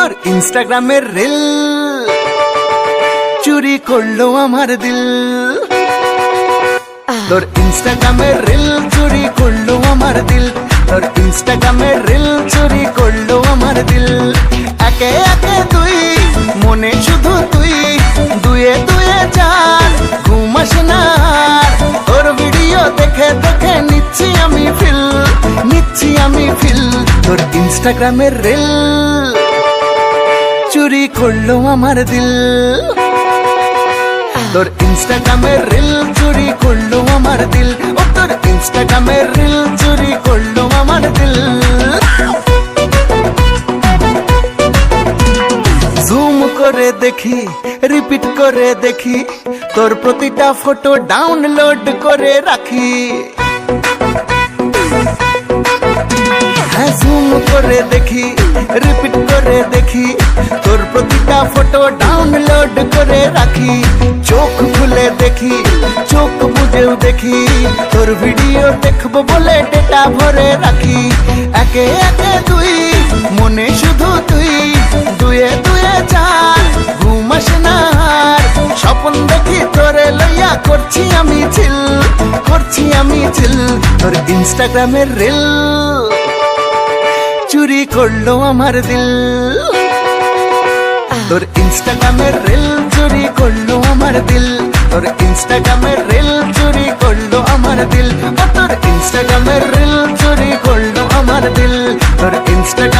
তোর ইনস্টাগ্রামের রিল চুরি করল আমার দিল। তোর ইনস্টাগ্রামের রিল চুরি করল আমার দিল। তোর ইনস্টাগ্রামের রিল চুরি করল আমার দিল। একে একে তুই মনে শুধু তুই। দুয়ে দুয়ে চার ঘুম আসে না। তোর ভিডিও দেখে দেখে নিচ্ছি আমি ফিল নিচ্ছি আমি ফিল তোর ইনস্টাগ্রামের রিল চুরি করল আমার দিল তোর ইনস্টাগ্রামের রিল চুরি করল আমার দিল ও তোর ইনস্টাগ্রামের রিল চুরি করল আমার দিল জুম করে দেখি রিপিট করে দেখি, তোর প্রতিটা ফটো ডাউনলোড করে রাখি। হ্যাঁ জুম করে দেখি রিপিট করে দেখি প্রতিটা ফটো ডাউনলোড করে রাখি চোখ খুলে দেখি চোখ বুঝেও দেখি তোর ভিডিও দেখব বলে ডেটা ভরে রাখি একে একে তুই মনে শুধু তুই দুয়ে দুয়ে চার ঘুম আসে না। স্বপ্ন দেখি তোরে লইয়া করছি আমি ছিল করছি আমি ছিল তোর ইনস্টাগ্রামের রিল চুরি করল আমার দিল। তোর ইনস্টাগ্রামের রিল চুরি করল আমার দিল। তোর ইনস্টাগ্রামের রিল চুরি করল আমার দিল। তোর ইনস্টাগ্রামের রিল চুরি করল আমার দিল। তোর ইনস্টাগ্রাম